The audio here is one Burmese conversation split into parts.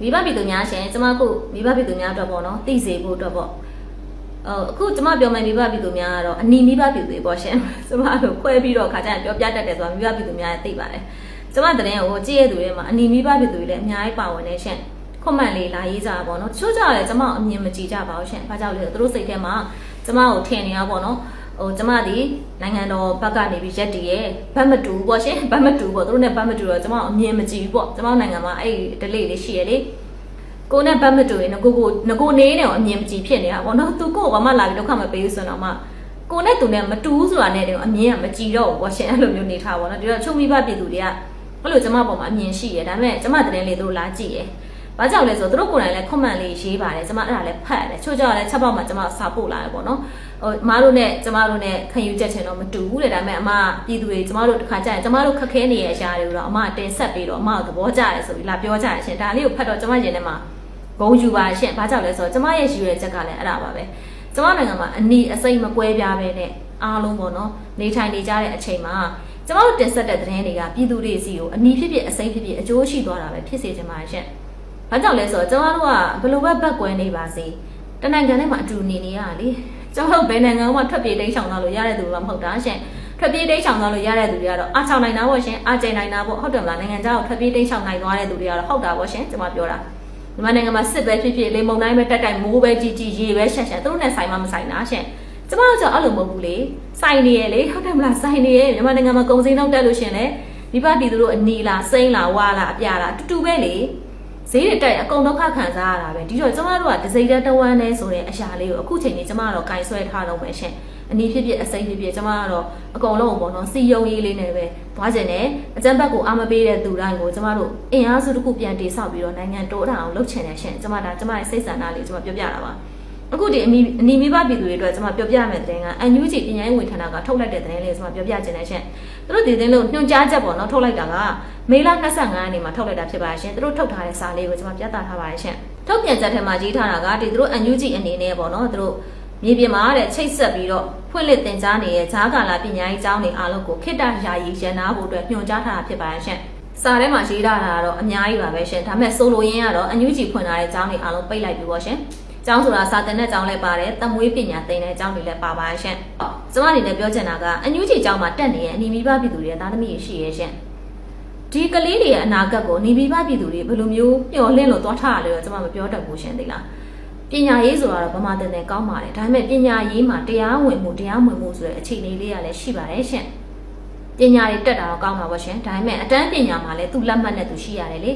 မိဘပြည်သူများရှင်ကျမအခုမိဘပြည်သူများအတွက်ပေါ့နော်သိစေဖို့အတွက်ပေါ့အော်အခုကျမပြောမယ်မိဘပြည်သူများကတော့အနီမိဘပြည်သူတွေပေါ့ရှင်ကျမတို့ခွဲပြီးတော့ခါကျရင်ပြောပြတတ်တယ်ဆိုတာမိဘပြည်သူများသိပါတယ်ကျမတရင်ကိုကြည့်ရတဲ့သူတွေမှာအနီမိဘပြည်သူတွေလည်းအများကြီးပါဝင်နေရှင်ခွန်မှန်လေးလာရေးကြပါပေါ့နော်တချို့ကြလည်းကျမအမြင်မကြည့်ကြပါဘူးရှင်ဘာကြောင့်လဲဆိုတော့သူတို့စိတ်ထဲမှာကျမကိုထင်နေရပါပေါ့နော် ဟိုကျမဒီနိုင်ငံတော်ဘက်ကနေပြီးရက်တည်ရဲ့ဘတ်မတူပေါ့ရှင်ဘတ်မတူပေါ့သူတို့နဲ့ဘတ်မတူတော့ကျမအမြင်မကြည့်ဘူးပေါ့ကျမနိုင်ငံမှာအဲ့ဒီ delay လေးရှိရလေကိုနဲ့ဘတ်မတူရင်ငကိုကိုငကိုနေနေအောင်အမြင်မကြည့်ဖြစ်နေတာပေါ့နော်သူကိုဘာမှလာပြီးဒုက္ခမပေးဘူးဆိုတော့မှကိုနဲ့သူနဲ့မတူးဆိုတာနဲ့တည်းအမြင်ကမကြည့်တော့ဘူးပေါ့ရှင်အဲ့လိုမျိုးနေထားပေါ့နော်ဒီတော့ချုံမိဘပြည်သူတွေကအဲ့လိုကျမပေါ်မှာအမြင်ရှိရဒါပေမဲ့ကျမတရင်လေးတို့လာကြည့်ရ ဘာကြောင့်လဲဆိုတော့သူတို့ကိုယ်တိုင်လည်း comment လေးရေးပါတယ်ကျမအဲ့ဒါလည်းဖတ်ရတယ်ချို့ကြောင့်လည်းချက်ပေါက်မှာကျမစာပို့လာတယ်ပေါ့နော်ဟိုအမားတို့နဲ့ကျမတို့နဲ့ခံယူချက်ချင်တော့မတူဘူးလေဒါပေမဲ့အမပြည်သူတွေကျမတို့တစ်ခါကြာရင်ကျမတို့ခက်ခဲနေရတဲ့အရာတွေတော့အမတင်ဆက်ပြီးတော့အမကိုသဘောကျတယ်ဆိုပြီးလာပြောကြရရှင်ဒါလေးကိုဖတ်တော့ကျမရင်ထဲမှာဂုံယူပါရှင့်။ဘာကြောင့်လဲဆိုတော့ကျမရဲ့ရည်ရွယ်ချက်ကလည်းအဲ့ဒါပါပဲ။ကျမနိုင်ငံမှာအနီအစိမ့်မကွဲပြားပဲနဲ့အားလုံးပေါ့နော်။နေထိုင်နေကြတဲ့အချိန်မှာကျမတို့တင်ဆက်တဲ့သတင်းတွေကပြည်သူတွေစီကိုအနီဖြစ်ဖြစ်အစိမ့်ဖြစ်ဖြစ်အကျိုးရှိသွားတာပဲဖြစ်စေချင်ပါရှင့်။ ဘာကြောင့်လဲဆိုတော့ကျမတို့ကဘယ်လိုပဲဘက်ကွဲနေပါစေ။တနိုင်ငံထဲမှာအတူနေနေရတာလေ။ကျမတို့ဘယ်နိုင်ငံမှထွက်ပြေးတိမ်းရှောင်သွားလို့ရတဲ့သူမှမဟုတ်တာရှင့်။ထွက်ပြေးတိမ်းရှောင်သွားလို့ရတဲ့သူတွေကတော့အားချောင်နိုင်တာပေါ့ရှင်။အားကျိန်နိုင်တာပေါ့ဟုတ်တယ်မလားနိုင်ငံခြားကိုထွက်ပြေးတိမ်းရှောင်နိုင်သွားတဲ့သူတွေကတော့ဟုတ်တာပေါ့ရှင်ကျမပြောတာ။မြန်မာနိုင်ငံမှာစစ်ပဲဖြစ်ဖြစ်လေမုံတိုင်းပဲတက်တိုက်မိုးပဲကြီးကြီးရေပဲရှက်ရှက်သူတို့နဲ့ဆိုင်မှမဆိုင်တာရှင့်ကျမတို့ကြောင့်အဲ့လိုမဟုတ်ဘူးလေဆိုင်နေရလေဟုတ်တယ်မလားဆိုင်နေရမြန်မာနိုင်ငံမှာကုန်စည်နှုန်းတက်လို့ရှရင်လေမိဘပြည်သူတို့အနီလားစိမ့်လားဝါလားအပြလားတူတူပဲလေ ဈေးတွေတက်ရအကုန်ဒုက္ခခံစားရတာပဲဒီတော့ကျမတို့ကဒစိမ့်တဲ့တဝမ်းနဲ့ဆိုတဲ့အရာလေးကိုအခုချိန်นี้ကျမကတော့ကင်ဆွဲထားတော့မယ်ရှင့်အနီးဖြစ်ဖြစ်အစိမ့်ဖြစ်ဖြစ်ကျမကတော့အကုန်လုံးပေါ့နော်စီယုံရေးလေးနဲ့ပဲသွားကျင်တယ်အကျန်းဘက်ကိုအာမပေးတဲ့သူတိုင်းကိုကျမတို့အင်အားစုတစ်ခုပြန်တည်ဆောက်ပြီးတော့နိုင်ငံတိုးထအောင်လုပ်ချင်တယ်ရှင်ကျမဒါကျမရဲ့စိတ်ဆန္ဒလေးကျမပြောပြတာပါ အခုဒီအမီအနီမိဘပြည်သူတွေအတွက်ကျမပြောပြမယ်တဲ့ကအန်ယူဂျီပညာရေးဝန်ထမ်းကထုတ်လိုက်တဲ့တဲ့လေးကျမပြောပြချင်တယ်ရှင်သူတို့ဒီသင်းလို့ညွှန်ကြားချက်ပေါ့နော်ထုတ်လိုက်တာကမေလ25ရက်နေ့မှာထုတ်လိုက်တာဖြစ်ပါရှင်သူတို့ထုတ်ထားတဲ့စာလေးကိုကျမပြသထားပါတယ်ရှင်ထုတ်ပြန်ချက်ထဲမှာရေးထားတာကဒီသူတို့အန်ယူဂျီအနေနဲ့ပေါ့နော်သူတို့မြေပြင်မှာတဲ့ချိတ်ဆက်ပြီးတော့ဖွင့်လှစ်တင်ကြားနေတဲ့ဂျားကာလာပညာရေးကျောင်းတွေအားလုံးကိုခိတ္တယာယီရန်နာဖို့အတွက်ညွှန်ကြားထားတာဖြစ်ပါရဲ့ရှင်။စာထဲမှာရေးထားတာကတော့အများကြီးပါပဲရှင်။ဒါပေမဲ့ဆိုလိုရင်းကတော့အန်ယူဂျီဖွင့်ထားတဲ့ကျောင်းတွေအားလုံးပိတ်လိုက်ပြီပေါ့ရှင်။ ကျောင်းဆိုတာစာတင်တဲ့ကျောင်းလည်းပါတယ်။တမွေးပညာသင်တဲ့ကျောင်းတွေလည်းပါပါရဲ့ရှင်။အော်ကျမအနေနဲ့ပြောချင်တာကအန်ယူဂျီကျောင်းမှာတက်နေတဲ့အနီမိဘပြည်သူတွေရဲ့သားသမီးတွေရှိရဲ့ရှင်။ဒီကလေးတွေရဲ့အနာဂတ်ကိုနေမိဘပြည်သူတွေဘယ်လိုမျိုးမျှော်လင့်လို့သွားထားရလဲတော့ကျွန်မမပြောတတ်ဘူးရှင်သိလားပညာရေးဆိုတာတော့ဗမာတင်တယ်ကောင်းပါတယ်ဒါပေမဲ့ပညာရေးမှာတရားဝင်မှုတရားဝင်မှုဆိုတဲ့အခြေအနေလေးကလည်းရှိပါတယ်ရှင်ပညာတွေတက်တာတော့ကောင်းပါပါရှင်ဒါပေမဲ့အတန်းပညာမှာလည်းသူ့လက်မှတ်နဲ့သူရှိရတယ်လေ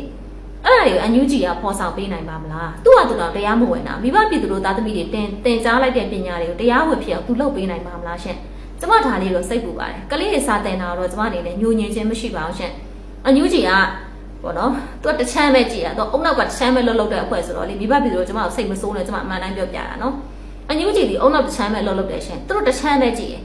အဲ့ဒါတွေကိုအန်ယူဂျီကဖော်ဆောင်ပေးနိုင်ပါမလားသူ့ဟာသူတော့တရားမဝင်တာမိဘပြည်သူတို့သားသမီးတွေတင်တင်ကြားလိုက်တဲ့ပညာတွေကိုတရားဝင်ဖြစ်အောင်သူလုပ်ပေးနိုင်ပါမလားရှင်ကျမဒါလေးတော့စိတ်ပူပါတယ်ကလေးတွေစာတင်တာတော့ကျမအနေနဲ့ညှို့ညင်ခြင်းမရှိပါဘူးရှင်အန်ယူဂျီကပေါ့နော်သူကတချမ်းပဲကြည်ရတော့အုံနောက်ကတချမ်းပဲလှုပ်လှုပ်တဲ့အဖွဲ့ဆိုတော့လေမိဘပြည်သူတို့ကျမတို့စိတ်မဆိုးနဲ့ကျမအမှန်တိုင်းပြောပြတာနော်အန်ယူဂျီဒီအုံနောက်တချမ်းပဲလှုပ်လှုပ်တယ်ရှင်သူတို့တချမ်းပဲကြည်ရ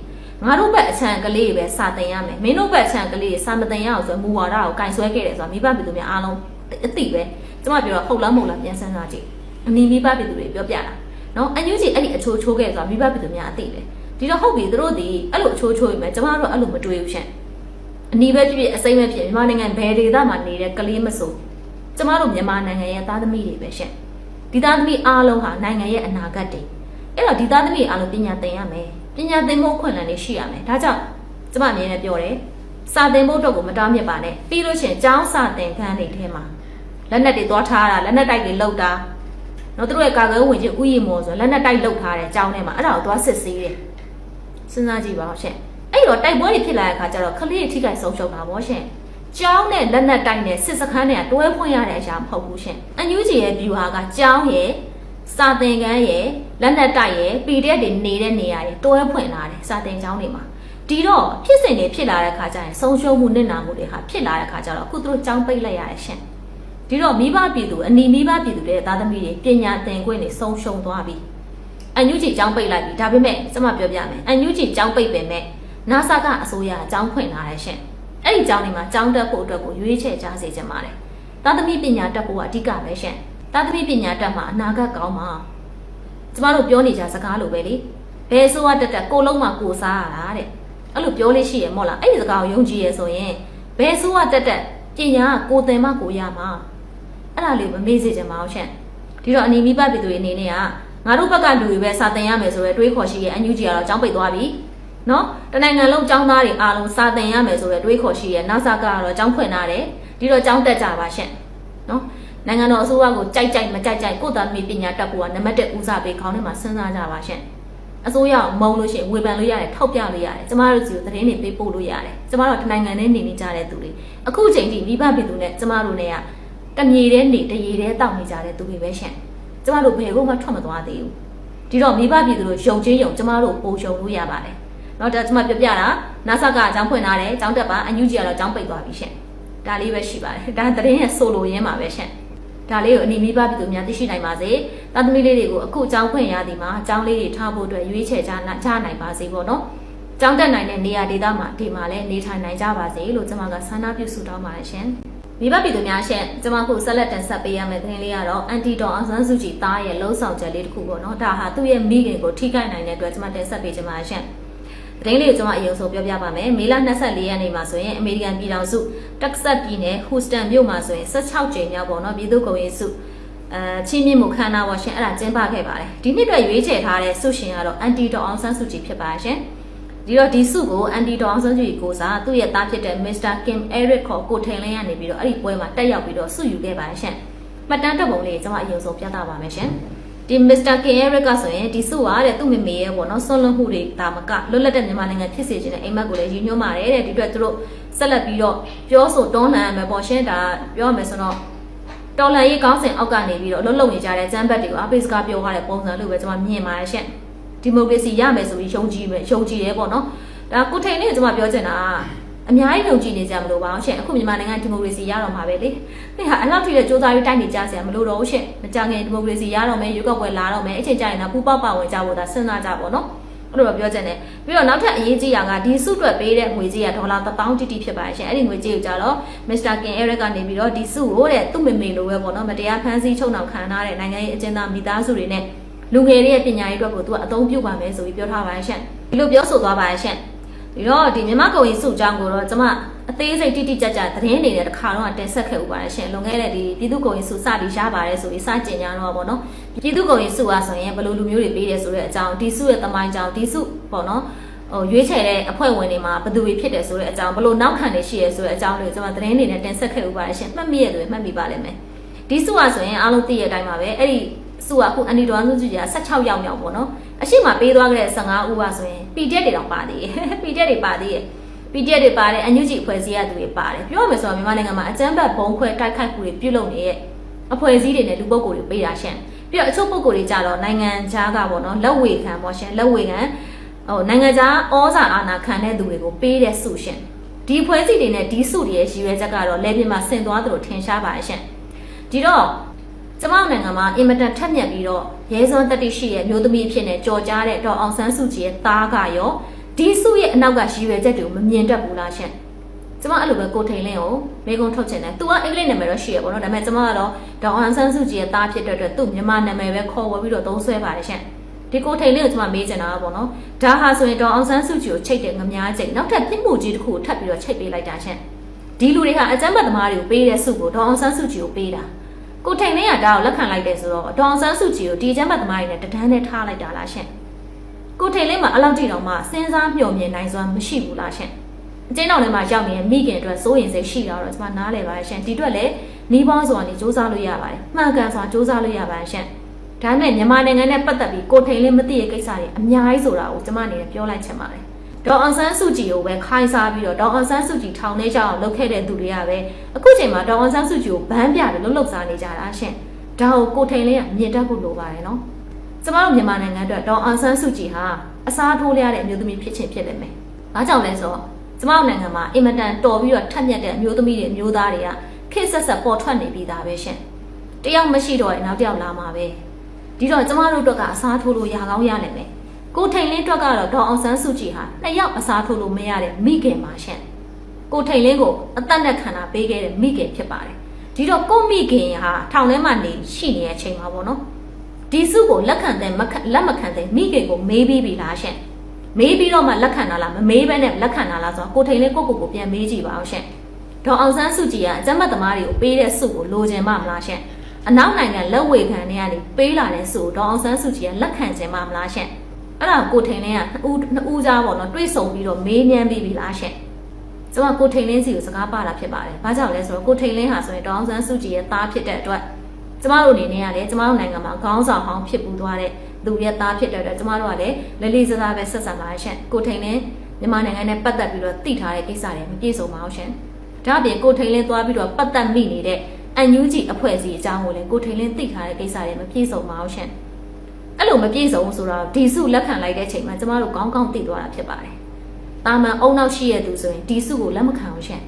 ငါတို့ဘက်အချမ်းကလေးတွေပဲစာတင်ရမယ်မင်းတို့ဘက်အချမ်းကလေးတွေစာမတင်ရအောင်ဆိုမူဝါဒကိုကင်ဆွဲခဲ့တယ်ဆိုတာမိဘပြည်သူများအားလုံး အသိပဲကျမပြောတော့ဟုတ်လားမဟုတ်လားပြန်စမ်းစားကြည့်အနီးမိဘပြည်သူတွေပြောပြတာနော်အန်ယူဂျီအဲ့ဒီအချိုးချိုးခဲ့ဆိုတာမိဘပြည်သူများအသိပဲဒီတော့ဟုတ်ပြီသူတို့ဒီအဲ့လိုအချိုးချိုးရင်ပဲကျမတို့အဲ့လိုမတွေးဘူးရှင်အနီးပဲဖြစ်ဖြစ်အစိမ့်ပဲဖြစ်မြန်မာနိုင်ငံဘယ်ဒေသမှာနေတဲ့ကလေးမဆိုကျမတို့မြန်မာနိုင်ငံရဲ့သားသမီးတွေပဲရှင်ဒီသားသမီးအားလုံးဟာနိုင်ငံရဲ့အနာဂတ်တွေအဲ့တော့ဒီသားသမီးအားလုံးပညာသင်ရမယ်ပညာသင်ဖို့ခွင့်လန်းလေးရှိရမယ်ဒါကြောင့်ကျမအမြင်နဲ့ပြောတယ်စာသင်ဖို့အတွက်ကိုမတားမြစ်ပါနဲ့ပြီးလို့ရှိရင်ကျောင်းစာသင်ခန်းတွေထဲမှာ လက်နက်တွေသွားထားတာလက်နက်တိုက်တွေလောက်တာနော်သူတို့ရဲ့ကာကွယ်ဝင်ကြီးဥယျာဉ်မော်ဆိုလက်နက်တိုက်လောက်ထားတယ်ကျောင်းထဲမှာအဲ့ဒါကိုသွားစစ်ဆေးတယ်စဉ်းစားကြည့်ပါဦးရှင်အဲ့တော့တိုက်ပွဲတွေဖြစ်လာတဲ့အခါကျတော့ကလေးတွေထိခိုက်ဆုံးရှုံးတာဗောရှင်ကျောင်းနဲ့လက်နက်တိုက်နဲ့စစ်စခန်းတွေကတွဲဖွင့်ရတဲ့အရာမဟုတ်ဘူးရှင်အန်ယူဂျီရဲ့ view ဟာကကျောင်းရဲ့စာသင်ခန်းရဲ့လက်နက်တိုက်ရဲ့ PDF တွေနေတဲ့နေရာတွေတွဲဖွင့်လာတယ်စာသင်ကျောင်းတွေမှာဒီတော့ဖြစ်စဉ်တွေဖြစ်လာတဲ့ခါကျရင်ဆုံးရှုံးမှုနစ်နာမှုတွေဟာဖြစ်လာတဲ့ခါကျတော့အခုသူတို့ကျောင်းပိတ်လိုက်ရတယ်ရှင် ဒီတော့မိဘပြည်သူအနီမိဘပြည်သူတွေသားသမီးတွေပညာသင်ခွင့်တွေဆုံးရှုံးသွားပြီအန်ယူဂျီကျောင်းပိတ်လိုက်ပြီဒါပေမဲ့ကျွန်မပြောပြမယ်အန်ယူဂျီကျောင်းပိတ်ပေမဲ့ NASA ကအစိုးရအကြောင်းဖွင့်လာတယ်ရှင်အဲ့ဒီကျောင်းတွေမှာကျောင်းတက်ဖို့အတွက်ကိုရွေးချယ်ကြားစေချင်ပါတယ်သားသမီးပညာတက်ဖို့ကအဓိကပဲရှင်သားသမီးပညာတက်မှာအနာဂတ်ကောင်းမှာကျမတို့ပြောနေကြစကားလိုပဲလေဘယ်ဆိုရတက်တက်ကိုလုံးမှာကိုစားရတာတဲ့အဲ့လိုပြောလို့ရှိရမို့လားအဲ့ဒီစကားကိုယုံကြည်ရဆိုရင်ဘယ်ဆိုရတက်တက်ပညာကကိုသင်မှကိုရမှာက အဲ့ဒါလေးကိုမမေ့စေချင်ပါဘူးရှင်ဒီတော့အနီမိဘပြည်သူတွေအနေနဲ့ကငါတို့ဘက်ကလူတွေပဲစာသင်ရမယ်ဆိုတော့တွေးခေါ်ရှိရဲ့အန်ယူဂျီကတော့ចောင်းပိတ်သွားပြီနော်တနိုင်ငံလုံးចောင်းသားတွေအားလုံးစာသင်ရမယ်ဆိုတော့တွေးခေါ်ရှိရဲ့နာဆာကတော့ចောင်းဖွင့်ထားတယ်ဒီတော့ចောင်းတက်ကြပါရှင်နော်နိုင်ငံတော်အစိုးရကိုကြိုက်ကြိုက်မကြိုက်ကြိုက်ကိုယ်သားသမီးပညာတတ်ဖို့ကနံပါတ်1ဦးစားပေးခေါင်းထဲမှာစဉ်းစားကြပါရှင် အစိုးရကိုမုံလို့ရှိရင်ဝေဖန်လို့ရတယ်ထောက်ပြလို့ရတယ်ကျမတို့စီကိုသတင်းတွေပေးပို့လို့ရတယ်ကျမတို့တနိုင်ငံနဲ့နေနေကြတဲ့သူတွေအခုချိန်ထိမိဘပြည်သူနဲ့ကျမတို့နဲ့က တမြေတဲ့နေတရေတဲ့တောက်နေကြတဲ့သူတွေပဲရှင်ကျမတို့ဘယ်ကိုမှထွက်မသွားသေးဘူးဒီတော့မိဘပြည်သူတို့ယုံချင်းယုံကျမတို့ပိုယုံလို့ရပါတယ်နောက်တော့ကျမပြပြတာနာဆကအကြောင်းဖွင့်ထားတယ်အကြောင်းတက်ပါအညူကြီးကတော့အကြောင်းပိတ်သွားပြီရှင်ဒါလေးပဲရှိပါတယ်ဒါသတင်းရဲ့ဆိုလိုရင်းပါပဲရှင်ဒါလေးကိုအနီမိဘပြည်သူများသိရှိနိုင်ပါစေ။တာသမီလေးတွေကိုအခုအကြောင်းဖွင့်ရသည်မှာအကြောင်းလေးတွေထားဖို့အတွက်ရွေးချယ်ကြနိုင်ကြနိုင်ပါစေပေါ့နော်။ကြောင်းတက်နိုင်တဲ့နေရာဒေသမှာဒီမှာလည်းနေထိုင်နိုင်ကြပါစေလို့ကျွန်မကဆန္ဒပြုဆုတောင်းပါတယ်ရှင်။ မိဘပြည်သူများရှင်ကျွန်မခုဆက်လက်တင်ဆက်ပေးရမယ့်သတင်းလေးကတော့အန်တီတော်အောင်ဆန်းစုကြည်သားရဲ့လှုံ့ဆော်ချက်လေးတစ်ခုပေါ့နော်။ဒါဟာသူ့ရဲ့မိခင်ကိုထိခိုက်နိုင်တဲ့အတွက်ကျွန်မတင်ဆက်ပေးချင်ပါတယ်ရှင်။သတင်းလေးကိုကျွန်မအရင်ဆုံးပြောပြပါမယ်။မေလ24ရက်နေ့မှာဆိုရင်အမေရိကန်ပြည်ထောင်စုတက်ဆက်ပြည်နယ်ဟူစတန်မြို့မှာဆိုရင်16ကြိမ်မြောက်ပေါ့နော်ပြည်သူ့ကုန်ရေးစုအဲချင်းမြင့်မှုခမ်းနားပေါ်ရှင်အဲ့ဒါကျင်းပခဲ့ပါတယ်ဒီနှစ်အတွက်ရွေးချယ်ထားတဲ့ဆုရှင်ကတော့အန်တီဒေါအောင်ဆန်းစုကြည်ဖြစ်ပါရှင် ဒီတော့ဒီဆုကိုအန်တီဒေါအောင်ဆန်းစုကြည်ကိုစားသူ့ရဲ့သားဖြစ်တဲ့ Mr. Kim Eric ခေါ်ကိုထိန်လင်းရနေပြီးတော့အဲ့ဒီပွဲမှာတက်ရောက်ပြီးတော့ဆုယူခဲ့ပါရှင်မှတ်တမ်းတက်ပုံလေးကျွန်မအရင်ဆုံးပြသပါမယ်ရှင်ဒီ Mr. Kim Eric ကဆိုရင်ဒီဆုကတဲ့သူ့မေမေရဲ့ပေါ့နော်ဆွန့်လွတ်မှုတွေဒါမကလွတ်လပ်တဲ့မြန်မာနိုင်ငံဖြစ်စေချင်တဲ့အိမ်မက်ကိုလည်းရည်ညွှန်းပါတယ်တဲ့ဒီအတွက်သူတို့ဆက်လက်ပြီးတော့ပြောဆိုတွန်းလှန်ရမယ်ပေါ့ရှင်ဒါပြောရမယ်ဆိုတော့တော်လန်ရေးကောင်းစဉ်အောက်ကနေပြီးတော့လှုပ်လှုပ်နေကြတဲ့ကျမ်းဘတ်တွေကိုအပိစကားပြောရတဲ့ပုံစံလို့ပဲကျွန်မမြင်ပါတယ်ရှင် ဒီမိုကရေစီရမယ်ဆိုပြီးယုံကြည်မယ်ယုံကြည်ရဲပေါ့နော်ဒါကိုထိန်လေးကိုကျွန်မပြောချင်တာအများကြီးယုံကြည်နေကြမလို့ပါအောင်ရှင်အခုမြန်မာနိုင်ငံဒီမိုကရေစီရတော့မှာပဲလေဒီဟာအလောက်ထိတဲ့စူးစမ်းရေးတိုက်နေကြဆရာမလို့တော့ဘူးရှင်မကြခင်ဒီမိုကရေစီရတော့မယ်ရွေးကောက်ပွဲလာတော့မယ်အချိန်ကျရင်တော့ပူပေါက်ပါဝင်ကြဖို့ဒါစဉ်းစားကြပါတော့အဲ့လိုပြောချင်တယ်ပြီးတော့နောက်ထပ်အရေးကြီးတာကဒီစုတွက်ပေးတဲ့ငွေကြေးကဒေါ်လာ1000တိတိဖြစ်ပါတယ်ရှင်အဲ့ဒီငွေကြေးကိုကြတော့ Mr. King Eric ကနေပြီးတော့ဒီစုကိုတဲ့သူ့မေမေလိုပဲပေါ့နော်မတရားဖမ်းဆီးချုပ်နှောင်ခံထားတဲ့နိုင်ငံရေးအကျဉ်းသားမိသားစုတွေနဲ့ လူငယ်တွေရဲ့ပညာရေးအတွက်ကိုသူကအသုံးပြုပါမယ်ဆိုပြီးပြောထားပါတယ်ရှင်ဒီလိုပြောဆိုသွားပါတယ်ရှင်ဒီတော့ဒီမြမကုံကြီးစုအကြောင်းကိုတော့ကျွန်မအသေးစိတ်တိတိကျကျသတင်းနေတဲ့တစ်ခါတော့တင်ဆက်ခဲ့ဥပါတယ်ရှင်လွန်ခဲ့တဲ့ဒီပြည်သူ့ကုံကြီးစုစပြီးရပါတယ်ဆိုပြီးစကြင်ကြတော့ပေါ့နော်ပြည်သူ့ကုံကြီးစုအားဆိုရင်ဘယ်လိုလူမျိုးတွေပေးတယ်ဆိုတဲ့အကြောင်းဒီစုရဲ့တမိုင်းကြောင်းဒီစုပေါ့နော်ဟိုရွေးချယ်တဲ့အဖွဲ့ဝင်တွေမှာဘယ်သူတွေဖြစ်တယ်ဆိုတဲ့အကြောင်းဘယ်လိုနောက်ခံတွေရှိရဲဆိုတဲ့အကြောင်းလေးကိုကျွန်မသတင်းနေနဲ့တင်ဆက်ခဲ့ဥပါတယ်ရှင်မှတ်မိရတဲ့မှတ်မိပါလိမ့်မယ်ဒီစုအားဆိုရင်အားလုံးသိရတဲ့အတိုင်းပါပဲအဲ့ဒီ စုကအခုအန်ဒီဒေါ်စုကြည်က16ရောက်မြောက်ပေါ့နော်အရှိမပေးသွားခဲ့တဲ့15ဦးပါဆိုရင် PDF တွေတော့ပါသေးတယ် PDF တွေပါသေးတယ် PDF တွေပါတယ်အန်ယူဂျီအဖွဲ့အစည်းရသူတွေပါတယ်ပြောရမယ်ဆိုတော့မြန်မာနိုင်ငံမှာအကြမ်းဖက်ဘုံခွဲတိုက်ခိုက်မှုတွေပြုလုပ်နေတဲ့အဖွဲ့အစည်းတွေနဲ့လူပုဂ္ဂိုလ်တွေပေးတာရှင့်ပြီးတော့အချို့ပုဂ္ဂိုလ်တွေကြတော့နိုင်ငံခြားကပေါ့နော်လက်ဝေခံပေါ့ရှင်လက်ဝေခံဟိုနိုင်ငံခြားဩဇာအာဏာခံတဲ့သူတွေကိုပေးတဲ့စုရှင်ဒီအဖွဲ့အစည်းတွေနဲ့ဒီစုတွေရဲ့ရည်ရွယ်ချက်ကတော့လက်ပြင်မှာဆင်သွားသလိုထင်ရှားပါရှင့်ဒီတော့ ကျမတို့နိုင်ငံမှာအင်မတန်ထက်မြက်ပြီးတော့ရဲစွမ်းတတိရှိရဲ့မျိုးသမီးအဖြစ်နဲ့ကြော်ကြားတဲ့ဒေါ်အောင်ဆန်းစုကြည်ရဲ့သားကရောဒီစုရဲ့အနောက်ကရည်ရွယ်ချက်တွေကိုမမြင်တတ်ဘူးလားရှင်ကျမအဲ့လိုပဲကိုထိန်လင်းကိုမေကုံထုတ်ချင်တယ်။ तू ကအင်္ဂလိပ်နာမည်တော့ရှိရပေါ့နော်။ဒါပေမဲ့ကျမကတော့ဒေါအောင်ဆန်းစုကြည်ရဲ့သားဖြစ်တဲ့အတွက်သူ့မြန်မာနာမည်ပဲခေါ်ဝေပြီးတော့သုံးဆွဲပါတယ်ရှင်။ဒီကိုထိန်လင်းကိုကျမမေးချင်တာပေါ့နော်။ဒါဟာဆိုရင်ဒေါအောင်ဆန်းစုကြည်ကိုချိတ်တဲ့ငမားချိန်နောက်ထပ်ပြစ်မှုကြီးတစ်ခုကိုထပ်ပြီးတော့ချိတ်ပေးလိုက်တာရှင်။ဒီလူတွေဟာအကြမ်းဖက်သမားတွေကိုပေးတဲ့စုကိုဒေါအောင်ဆန်းစုကြည်ကိုပေးတာ။ ကိုထိန်လင်းကဒါကိုလက်ခံလိုက်တယ်ဆိုတော့ဒေါအောင်ဆန်းစုကြည်ကိုဒီအကြမ်းဖက်သမားတွေနဲ့တဒန်းနဲ့ထားလိုက်တာလားရှင်။ကိုထိန်လင်းမှာအလောက်ကြည့်တော့မှစဉ်းစားမျှော်မြင်နိုင်စွမ်းမရှိဘူးလားရှင်အကျဉ်းတော်ထဲမှာရောက်နေတဲ့မိခင်အတွက်စိုးရင်စိတ်ရှိတာတော့ကျွန်မနားလည်ပါတယ်ရှင်ဒီအတွက်လည်းနှီးပေါင်းစွာနေစူးစမ်းလို့ရပါတယ်မှန်ကန်စွာစူးစမ်းလို့ရပါတယ်ရှင်ဒါနဲ့မြန်မာနိုင်ငံနဲ့ပတ်သက်ပြီးကိုထိန်လေးမသိတဲ့ကိစ္စတွေအများကြီးဆိုတာကိုကျွန်မအနေနဲ့ပြောလိုက်ချင်ပါတယ် ဒေါ်အောင်ဆန်းစုကြည်ကိုပဲခိုင်းစားပြီးတော့ဒေါ်အောင်ဆန်းစုကြည်ထောင်ထဲကျအောင်လုပ်ခဲ့တဲ့သူတွေကပဲအခုချိန်မှာဒေါ်အောင်ဆန်းစုကြည်ကိုဗန်းပြတယ်လှုပ်လှုပ်စားနေကြတာရှင်ဒါကိုကိုထိန်လေးကမြင်တတ်ဖို့လိုပါတယ်နော်ကျမတို့မြန်မာနိုင်ငံအတွက်ဒေါ်အောင်ဆန်းစုကြည်ဟာအစားထိုးရတဲ့အမျိုးသမီးဖြစ်ချင်းဖြစ်လိမ့်မယ်။ဘာကြောင့်လဲဆိုတော့ကျမတို့နိုင်ငံမှာအင်မတန်တော်ပြီးတော့ထက်မြက်တဲ့အမျိုးသမီးတွေအမျိုးသားတွေကခေတ်ဆက်ဆက်ပေါ်ထွက်နေပြီးသားပဲရှင်။တယောက်မရှိတော့ရင်နောက်တယောက်လာမှာပဲ။ဒီတော့ကျမတို့အတွက်ကအစားထိုးလို့ရကောင်းရနိုင်မယ်။ ကိုထိန်လင်းအတွက်ကတော့ဒေါ်အောင်ဆန်းစုကြည်ဟာနှစ်ယောက်အစားထိုးလို့မရတဲ့မိခင်ပါရှင်။ကိုထိန်လင်းကိုအသက်နဲ့ခန္ဓာပေးခဲ့တဲ့မိခင်ဖြစ်ပါတယ်။ဒီတော့ကိုမိခင်ဟာထောင်ထဲမှာနေရှိနေတဲ့အချိန်မှာပေါ့နော်။ဒီစုကိုလက်ခံတဲ့လက်မခံတဲ့မိခင်ကိုမေးပြီးပြီလားရှင်။မေးပြီးတော့မှလက်ခံတာလားမမေးဘဲနဲ့လက်ခံတာလားဆိုတော့ကိုထိန်လေးကိုကိုကိုပြန်မေးကြည့်ပါအောင်ရှင်ဒေါ်အောင်ဆန်းစုကြည်ကအကြမ်းမတ်သမားတွေကိုပေးတဲ့စုကိုလိုချင်မှမလားရှင့်အနောက်နိုင်ငံလက်ဝေခံတွေကနေပေးလာတဲ့စုကိုဒေါ်အောင်ဆန်းစုကြည်ကလက်ခံချင်မှမလားရှင့် အဲ့ဒါကိုထင်လင်းကနှစ်ဦးနှစ်ဦးကြားပေါ့နော်တွေးဆုံပြီးတော့မေးမြန်းပြီးပြီလားရှင့်ကျမကိုထိန်လင်းစီကိုစကားပါတာဖြစ်ပါတယ်။ဘာကြောင့်လဲဆိုတော့ကိုထိန်လင်းဟာဆိုရင်ဒေါအောင်ဆန်းစုကြည်ရဲ့သားဖြစ်တဲ့အတွက်ကျမတို့အနေနဲ့ကလည်းကျမတို့နိုင်ငံမှာခေါင်းဆောင်ဟောင်းဖြစ်ပူသွားတဲ့လူရဲ့သားဖြစ်တဲ့အတွက်ကျမတို့ကလည်းလေးလေးစားစားပဲဆက်ဆံပါရှင့်။ကိုထိန်လင်းမြန်မာနိုင်ငံနဲ့ပတ်သက်ပြီးတော့သိထားတဲ့ကိစ္စတွေမပြည့်စုံပါဘူးရှင်။ဒါ့အပြင်ကိုထိန်လင်းသွားပြီးတော့ပတ်သက်မိနေတဲ့အန်ယူဂျီအဖွဲ့အစည်းအကြောင်းကိုလည်းကိုထိန်လင်းသိထားတဲ့ကိစ္စတွေမပြည့်စုံပါဘူးရှင်။ အဲ့လိုမပြည့်စုံဘူးဆိုတော့ဒီစုလက်ခံလိုက်တဲ့အချိန်မှာကျမတို့ကောင်းကောင်းသိသွားတာဖြစ်ပါတယ်။တာမန်အုံနောက်ရှိရသူဆိုရင်ဒီစုကိုလက်မခံဘူးရှင်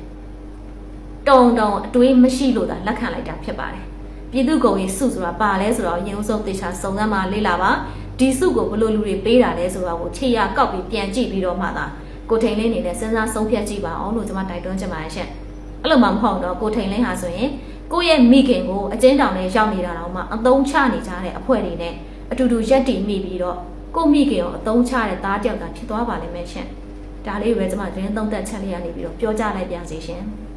။တုံတုံအတွေးမရှိလို့သာလက်ခံလိုက်တာဖြစ်ပါတယ်။ပြည်သူ့ကုန်ရေးစုဆိုတာပါလဲဆိုတော့ရင်ဦးဆုံးသေချာစုံစမ်းမှလေ့လာပါဒီစုကိုဘလို့လူတွေပေးတာလဲဆိုတာကိုခြေရကောက်ပြီးပြန်ကြည့်ပြီးတော့မှသာကိုထိန်လင်းနေနဲ့စဉ်းစားဆုံးဖြတ်ကြည့်ပါအောင်လို့ကျွန်မတိုက်တွန်းချင်ပါတယ်ရှင်။အဲ့လိုမှမဟုတ်တော့ကိုထိန်လင်းဟာဆိုရင်ကိုယ့်ရဲ့မိခင်ကိုအကျဉ်းတောင်ထဲရောက်နေတာတော့မှအသုံးချနေကြတဲ့အဖွဲ့တွေနဲ့ အတူတူရက်တည်မိပြီးတော့ကိုမိခင်ကိုအသုံးချတဲ့သားတယောက်သာဖြစ်သွားပါလိမ့်မယ်ရှင်။ဒါလေးပဲကျွန်မသတင်းသုံးသက်ချက်လေးရနေပြီးတော့ပြောကြလိုက်ပြန်စီရှင်။